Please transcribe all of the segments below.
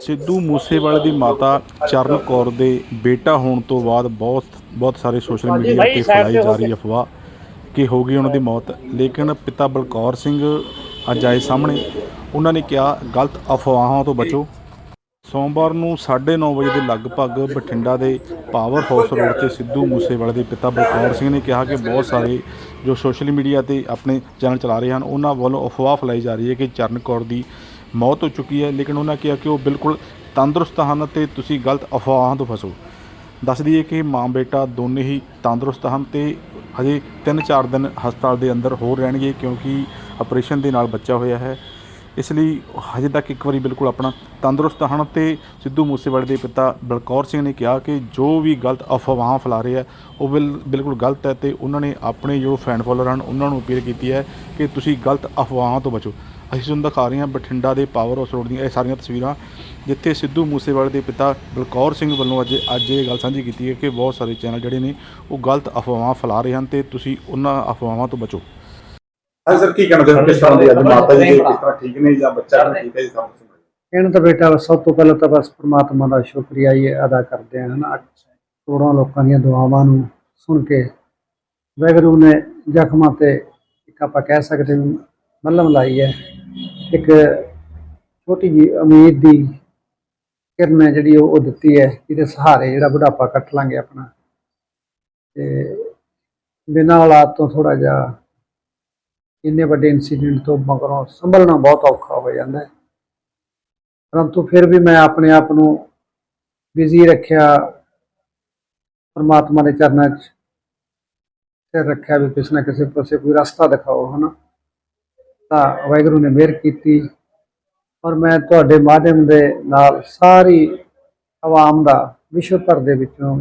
ਸਿੱਧੂ ਮੂਸੇਵਾਲੇ ਦੀ ਮਾਤਾ ਚਰਨ ਕੌਰ ਦੇ ਬੇਟਾ ਹੋਣ ਤੋਂ ਬਾਅਦ ਬਹੁਤ ਬਹੁਤ ਸਾਰੇ ਸੋਸ਼ਲ ਮੀਡੀਆ ਤੇ ਫੈਲਾਈ ਜਾ ਰਹੀ ਅਫਵਾਹ ਕਿ ਹੋ ਗਈ ਉਹਨਾਂ ਦੀ ਮੌਤ। ਲੇਕਿਨ ਪਿਤਾ ਬਲਕੌਰ ਸਿੰਘ ਅੱਜ ਆਏ ਸਾਹਮਣੇ। ਉਹਨਾਂ ਨੇ ਕਿਹਾ ਗਲਤ ਅਫਵਾਹਾਂ ਤੋਂ ਬਚੋ। ਸੋਮਵਾਰ ਨੂੰ 9:30 ਵਜੇ ਦੇ ਲਗਭਗ ਬਠਿੰਡਾ ਦੇ ਪਾਵਰ ਹਾਊਸ ਰੋਡ ਤੇ ਸਿੱਧੂ ਮੂਸੇਵਾਲੇ ਦੇ ਪਿਤਾ ਬਲਕੌਰ ਸਿੰਘ ਨੇ ਕਿਹਾ ਕਿ ਬਹੁਤ ਸਾਰੇ ਜੋ ਸੋਸ਼ਲ ਮੀਡੀਆ ਤੇ ਆਪਣੇ ਚੈਨਲ ਚਲਾ ਰਹੇ ਹਨ ਉਹਨਾਂ ਵੱਲੋਂ ਅਫਵਾਹ ਫੈਲਾਈ ਜਾ ਰਹੀ ਹੈ ਕਿ ਚਰਨ ਕੌਰ ਦੀ ਮੌਤ ਹੋ ਚੁੱਕੀ ਹੈ, ਲੇਕਿਨ ਉਹਨਾਂ ਕਿਹਾ ਕਿ ਉਹ ਬਿਲਕੁਲ ਤੰਦਰੁਸਤ ਹਨ ਤੇ ਤੁਸੀਂ ਗਲਤ ਅਫਵਾਹਾਂ ਤੋਂ ਫਸੋ। ਦੱਸ ਦਈਏ ਕਿ ਮਾਂ ਬੇਟਾ ਦੋਨੇ ਹੀ ਤੰਦਰੁਸਤ ਹਨ ਤੇ ਹਜੇ 3-4 ਦਿਨ ਹਸਪਤਾਲ ਦੇ ਅੰਦਰ ਹੋਰ ਰਹਿਣਗੇ ਕਿਉਂਕਿ ਆਪਰੇਸ਼ਨ ਦੇ ਨਾਲ ਬੱਚਾ ਹੋਇਆ ਹੈ। ਇਸ ਲਈ ਹਜੇ ਤੱਕ ਇੱਕ ਵਾਰੀ ਬਿਲਕੁਲ ਆਪਣਾ ਤੰਦਰੁਸਤ ਹਨ ਤੇ ਸਿੱਧੂ ਮੂਸੇਵਾਲੇ ਦੇ ਪਿਤਾ ਬਲਕੌਰ ਸਿੰਘ ਨੇ ਕਿਹਾ ਕਿ ਜੋ ਵੀ ਗਲਤ ਅਫਵਾਹਾਂ ਫੈਲਾ ਰਹੇ ਆ ਉਹ ਬਿਲ- ਬਿਲਕੁਲ ਗਲਤ ਹੈ ਤੇ ਉਹਨਾਂ ਨੇ ਆਪਣੇ ਜੋ ਫੈਨ ਫੋਲੋਅਰ ਹਨ, ਉਹਨਾਂ ਨੂੰ ਅਪੀਲ ਕੀਤੀ ਹੈ ਕਿ ਤੁਸੀਂ ਗਲਤ ਅਫਵਾਹਾਂ ਤੋਂ ਬਚੋ। ਅਸੀਂ ਤੁਹਾਨੂੰ ਦਿਖਾ ਰਹੇ ਹਾਂ ਬਠਿੰਡਾ ਦੇ ਪਾਵਰ ਹਾਊਸ ਰੋਡ ਦੀਆਂ ਇਹ ਸਾਰੀਆਂ ਤਸਵੀਰਾਂ ਜਿੱਥੇ ਸਿੱਧੂ ਮੂਸੇਵਾਲੇ ਦੇ ਪਿਤਾ ਬਲਕੌਰ ਸਿੰਘ ਵੱਲੋਂ ਅੱਜ ਅੱਜ ਇਹ ਗੱਲ ਸਾਂਝੀ ਕੀਤੀ ਹੈ ਕਿ ਬਹੁਤ ਸਾਰੇ ਚੈਨਲ ਜਿਹੜੇ ਨੇ ਉਹ ਗਲਤ ਅਫਵਾਹਾਂ ਫੈਲਾ ਰਹੇ ਹਨ ਤੇ ਤੁਸੀਂ ਉਹਨਾਂ ਅਫਵਾਹਾਂ ਤੋਂ ਬਚੋ। ਹਾਂ ਸਰ ਕੀ ਕਹਿਣਾ ਚਾਹੁੰਦੇ ਕਿਸ ਤਰ੍ਹਾਂ ਦੀ ਅੱਜ ਮਾਤਾ ਜੀ ਦੇ ਕਿਸ ਤਰ੍ਹਾਂ ਠੀਕ ਨੇ ਜਾਂ ਬੱਚਾ ਠੀਕ ਹੈ ਜੀ ਸੁਣਾਈਏ ਇਹਨਾਂ ਤਾਂ ਬੇਟਾ ਸਭ ਤੋਂ ਪਹਿਲਾਂ ਤਾਂ ਬਸ ਪ੍ਰਮਾਤਮਾ ਦਾ ਸ਼ੁਕਰੀਆ ਹੀ ਅਦਾ ਕਰਦੇ ਹਾਂ ਹਨਾ? ਕਰੋੜਾਂ ਲੋਕਾਂ ਦੀਆਂ ਦੁਆਵਾਂ ਨੂੰ ਸੁਣ ਕੇ ਵਾਹਿਗੁਰੂ ਨੇ ਜ਼ਖਮਾਂ ਤੇ ਇੱਕ ਆਪਾਂ ਕਹਿ ਸਕਦੇ ਹਾਂ ਮੱਲਮ ਲਾਈ ਹੈ। ਇੱਕ ਛੋਟੀ ਜੀ ਉਮੀਦ ਦੀ ਕਿਰਨ ਹੈ ਜਿਹੜੀ ਉਹ ਉਹ ਦਿੱਤੀ ਹੈ ਜਿਹਦੇ ਸਹਾਰੇ ਜਿਹੜਾ ਬੁਢਾਪਾ ਕੱਟ ਲਾਂਗੇ ਆਪਣਾ। ਤੇ ਬਿਨਾਂ ਔਲਾਦ ਤੋਂ ਥੋੜਾ ਜਿਹਾ ਇੰਨੇ ਵੱਡੇ ਇਨਸੀਡੈਂਟ ਤੋਂ ਮਗਰੋਂ ਸੰਭਲਣਾ ਬਹੁਤ ਔਖਾ ਹੋ ਜਾਂਦਾ ਹੈ। ਪਰੰਤੂ ਫਿਰ ਵੀ ਮੈਂ ਆਪਣੇ ਆਪ ਨੂੰ ਬਿਜ਼ੀ ਰੱਖਿਆ, ਪਰਮਾਤਮਾ ਦੇ ਚਰਨਾਂ 'ਚ ਸਿਰ ਰੱਖਿਆ ਵੀ ਕਿਸੇ ਨਾ ਕਿਸੇ ਪਾਸੇ ਕੋਈ ਰਸਤਾ ਦਿਖਾਓ, ਹਨਾ? ਤਾਂ ਵਾਹਿਗੁਰੂ ਨੇ ਮਿਹਰ ਕੀਤੀ। ਔਰ ਮੈਂ ਤੁਹਾਡੇ ਮਾਧਿਅਮ ਦੇ ਨਾਲ ਸਾਰੀ ਆਵਾਮ ਦਾ ਵਿਸ਼ਵ ਭਰ ਦੇ ਵਿੱਚੋਂ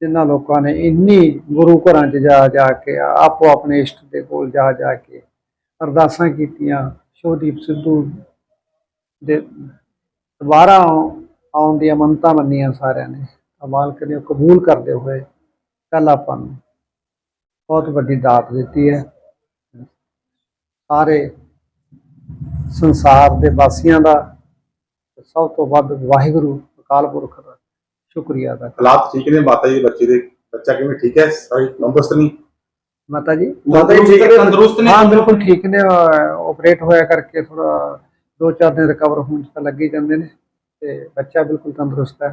ਜਿਨ੍ਹਾਂ ਲੋਕਾਂ ਨੇ ਇੰਨੀ ਗੁਰੂ ਘਰਾਂ 'ਚ ਜਾ ਜਾ ਕੇ ਆਪੋ ਆਪਣੇ ਇਸ਼ਟ ਦੇ ਕੋਲ ਜਾ ਜਾ ਕੇ ਅਰਦਾਸਾਂ ਕੀਤੀਆਂ। ਸ਼ੋਦੀਪ ਸਿੱਧੂ ਦੇ ਦੁਬਾਰਾ ਆਉ- ਆਉਣ ਦੀਆਂ ਮੰਨਤਾਂ ਮੰਨੀਆਂ ਸਾਰਿਆਂ ਨੇ। ਤਾਂ ਮਾਲਕ ਨੇ ਕਬੂਲ ਕਰਦੇ ਹੋਏ ਕੱਲ ਆਪਾਂ ਨੂੰ ਬਹੁਤ ਵੱਡੀ ਦਾਤ ਦਿੱਤੀ ਹੈ। ਸਾਰੇ ਸੰਸਾਰ ਦੇ ਵਾਸੀਆਂ ਦਾ ਸਭ ਤੋਂ ਵੱਧ ਵਾਹਿਗੁਰੂ ਅਕਾਲ ਪੁਰਖ ਦਾ ਸ਼ੁਕਰੀਆ ਅਦਾ ਹਾਲਾਤ ਠੀਕ ਨੇ? ਮਾਤਾ ਜੀ ਬੱਚੇ ਦੇ ਬੱਚਾ ਕਿਵੇਂ? ਠੀਕ ਹੈ? ਸਾਰੀ ਤੰਦਰੁਸਤ ਨਹੀਂ ਮਾਤਾ ਜੀ? ਮਾਤਾ ਜੀ ਠੀਕ ਨੇ ਤੰਦਰੁਸਤ ਨੇ? ਹਾਂ ਬਿਲਕੁਲ ਠੀਕ ਨੇ। ਆਪਰੇਟ ਹੋਇਆ ਕਰਕੇ ਥੋੜਾ ਦੋ ਚਾਰ ਦਿਨ ਰਿਕਵਰ ਹੋਣ 'ਚ ਤਾਂ ਲੱਗੇ ਜਾਂਦੇ ਨੇ ਤੇ ਬੱਚਾ ਬਿਲਕੁਲ ਤੰਦਰੁਸਤ ਹੈ।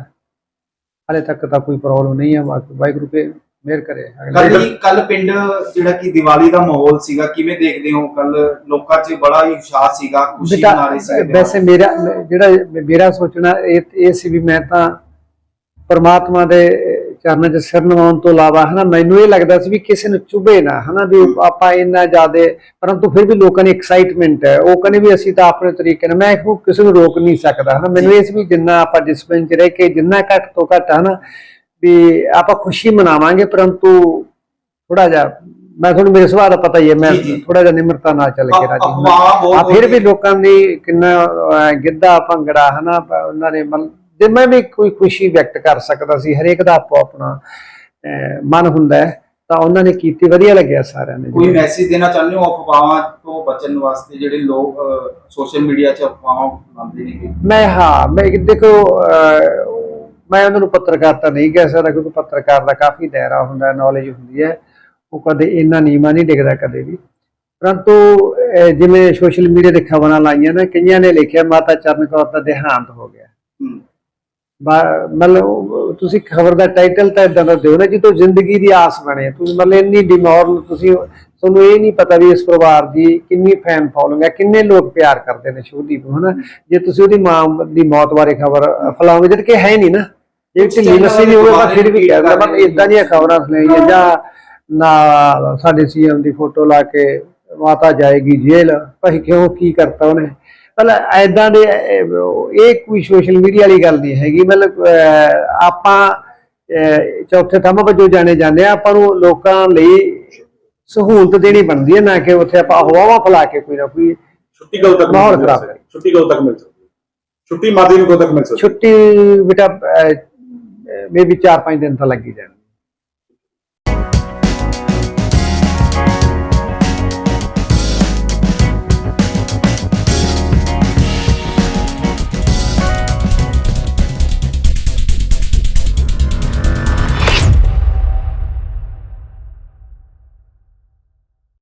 ਹਾਲੇ ਤੱਕ ਤਾਂ ਕੋਈ ਪ੍ਰੋਬਲਮ ਨਹੀਂ ਹੈ। ਬਾਕੀ ਵਾਹਿਗੁਰੂ ਕੇ ਮਿਹਰ ਕਰੇ। ਅਗਲੇ ਕੱਲ ਕੱਲ ਪਿੰਡ ਜਿਹੜਾ ਕਿ ਦੀਵਾਲੀ ਦਾ ਮਾਹੌਲ ਸੀਗਾ ਕਿਵੇਂ ਦੇਖਦੇ ਹੋ? ਕੱਲ ਲੋਕਾਂ 'ਚ ਬੜਾ ਹੀ ਉਤਸ਼ਾਹ ਸੀਗਾ ਖੁਸ਼ੀ ਬੇਟਾ ਮਨਾ ਰਹੇ ਵੈਸੇ ਮੇਰਾ ਜਿਹੜਾ ਮੇਰਾ ਸੋਚਣਾ ਇਹ ਇਹ ਸੀ ਵੀ ਮੈਂ ਤਾਂ ਪਰਮਾਤਮਾ ਦੇ ਚਰਨਾਂ 'ਚ ਸਿਰ ਨਵਾਉਣ ਤੋਂ ਇਲਾਵਾ ਹਨਾ ਮੈਨੂੰ ਇਹ ਲੱਗਦਾ ਸੀ ਵੀ ਕਿਸੇ ਨੂੰ ਚੁਭੇ ਨਾ ਹਨਾ ਵੀ ਆਪਾਂ ਇੰਨਾ ਜ਼ਿਆਦੇ ਪਰੰਤੂ ਫਿਰ ਵੀ ਲੋਕਾਂ ਦੀ ਐਕਸਾਈਟਮੈਂਟ ਹੈ। ਉਹ ਕਹਿੰਦੇ ਵੀ ਅਸੀਂ ਤਾਂ ਆਪਣੇ ਤਰੀਕੇ ਨਾਲ ਮੈਂ ਇਹਨੂੰ ਕਿਸੇ ਨੂੰ ਰੋਕ ਨਹੀਂ ਸਕਦਾ ਹਨਾ। ਮੈਨੂੰ ਇਹ ਸੀ ਵੀ ਜਿੰਨਾ ਆਪਾਂ ਡਿਸਪਲਿਨ 'ਚ ਰਹਿ ਕੇ ਜਿੰਨਾ ਘੱਟ ਤੋਂ ਘੱਟ ਹਨਾ ਵੀ ਆਪਾਂ ਖੁਸ਼ੀ ਮਨਾਵਾਂਗੇ ਪਰੰਤੂ ਥੋੜਾ ਜਿਹਾ ਮੈਂ ਤੁਹਾਨੂੰ ਮੇਰੇ ਸੁਭਾਅ ਦਾ ਪਤਾ ਹੀ ਹੈ ਮੈਂ। ਥੋੜਾ ਜਿਹਾ ਨਿਮਰਤਾ ਨਾਲ ਚੱਲ ਕੇ ਰਾਜੀ ਆ ਫਿਰ ਹੋ ਵੀ ਲੋਕਾਂ ਦੀ ਕਿੰਨਾ ਗਿੱਧਾ ਭੰਗੜਾ ਹਨਾ ਉਹਨਾਂ ਨੇ ਮਨ ਜੇ ਮੈਂ ਵੀ ਕੋਈ ਖੁਸ਼ੀ ਵਿਅਕਤ ਕਰ ਸਕਦਾ ਸੀ ਹਰੇਕ ਦਾ ਆਪੋ ਆਪਣਾ ਮਨ ਹੁੰਦਾ ਹੈ ਤਾਂ ਉਹਨਾਂ ਨੇ ਕੀਤੀ ਵਧੀਆ ਲੱਗਿਆ ਸਾਰਿਆਂ ਨੇ ਕੋਈ। ਮੈਸੇਜ ਦੇਣਾ ਚਾਹੁੰਦੇ ਹੋ ਅਫਵਾਹਾਂ ਤੋਂ ਬਚਣ ਵਾਸਤੇ ਜਿਹੜੇ ਲੋਕ ਸੋਸ਼ਲ ਮੀਡੀਆ 'ਚ ਅਫਵਾਹਾਂ ਲਾਉਂਦੇ ਨੇ ਮੈਂ ਹਾਂ ਮੈਂ ਦੇਖੋ ਮੈਂ ਉਹਨਾਂ ਨੂੰ ਪੱਤਰਕਾਰਤਾ ਨਹੀਂ ਕਹਿ ਸਕਦਾ ਕਿਉਂਕਿ ਪੱਤਰਕਾਰ ਦਾ ਕਾਫੀ ਦਾਇਰਾ ਹੁੰਦਾ ਹੈ ਨੌਲੇਜ ਹੁੰਦੀ ਹੈ। ਉਹ ਕਦੇ ਇੰਨਾ ਨੀਵਾਂ ਨਹੀਂ ਡਿੱਗਦਾ ਕਦੇ ਵੀ। ਪਰੰਤੂ ਜਿਵੇਂ ਸੋਸ਼ਲ ਮੀਡੀਆ ਤੇ ਖਬਰਾਂ ਲਾਈਆਂ ਨਾ ਕਈਆਂ ਨੇ ਲਿਖਿਆ ਮਾਤਾ ਚਰਨ ਕੌਰ ਦਾ ਦੇਹਾਂਤ ਹੋ ਗਿਆ। ਮਤਲਬ ਤੁਸੀਂ ਖਬਰ ਦਾ ਟਾਈਟਲ ਤਾਂ ਇਦਾਂ ਦਾ ਦਿਓ ਨਾ ਜਿੱਦੋਂ ਜ਼ਿੰਦਗੀ ਦੀ ਆਸ ਬਣੇ। ਤੁਸੀਂ ਮਤਲਬ ਇੰਨੀ ਡਿਮੋਰਲ ਤੁਸੀਂ ਤੁਹਾਨੂੰ ਇਹ ਨਹੀਂ ਪਤਾ ਵੀ ਇਸ ਪਰਿਵਾਰ ਦੀ ਕਿੰਨੀ ਫੈਨ ਫੋਲੋਇੰਗ ਹੈ ਕਿੰਨੇ ਲੋਕ ਪਿਆਰ ਕਰਦੇ ਨੇ ਸ਼ੋਦੀਪ ਹਨਾ? ਜੇ ਤੁਸੀਂ ਉਹਦੀ ਮਾਂ ਦੀ ਮੌਤ ਬਾਰੇ ਖਬਰ ਫੈਲਾਓਗੇ ਜਦ ਕਿ ਹੈ ਨਹੀਂ ਨਾ। ਜੇ ਢਿੱਲੀ ਲੱਸੀ ਨਹੀਂ ਹੋਵੇ ਤਾਂ ਫਿਰ ਵੀ ਕਹਿ ਦਿੰਦਾ ਪਰ ਇਦਾਂ ਦੀਆਂ ਖਬਰਾਂ ਸੁਣਾਈਆਂ ਜਾਂ ਨਾਲ ਸਾਡੇ ਸੀਐਮ ਦੀ ਫੋਟੋ ਲਾ ਕੇ ਮਾਤਾ ਜਾਏਗੀ ਜੇਲ੍ਹ ਭਾਈ ਕਿਉਂ ਕੀ ਕਰਤਾ ਉਹਨੇ ਮਤਲਬ ਐਦਾਂ ਦੇ ਇਹ ਇਹ ਕੋਈ ਸੋਸ਼ਲ ਮੀਡੀਆ ਵਾਲੀ ਗੱਲ ਨਹੀਂ ਹੈਗੀ ਮਤਲਬ ਆਪਾਂ ਚੌਥੇ ਥੰਮ ਵਜੋਂ ਜਾਣੇ ਜਾਂਦੇ ਆ ਆਪਾਂ ਨੂੰ ਲੋਕਾਂ ਲਈ ਸਹੂਲਤ ਦੇਣੀ ਬਣਦੀ ਹੈ ਨਾ ਕਿ ਉੱਥੇ ਆਪਾਂ ਹਵਾਵਾਂ ਫੈਲਾ ਕੇ ਕੋਈ ਨਾ ਕੋਈ ਛੁੱਟੀ ਕਦੋਂ ਤੱਕ ਮਾਹੌਲ ਮਿਲ ਖਰਾਬ? ਛੁੱਟੀ ਕਦੋਂ ਤੱਕ ਮਿਲ ਸਕਦੀ? ਛੁੱਟੀ ਜੀ ਨੂੰ ਕਦੋਂ ਤੱਕ ਮਿਲ ਸਕਦੀ? ਛੁੱਟੀ ਬੇਟਾ ਮੇਬੀ 4-5 ਦਿਨ ਤਾਂ ਲੱਗ ਹੀ ਜਾਣਗੇ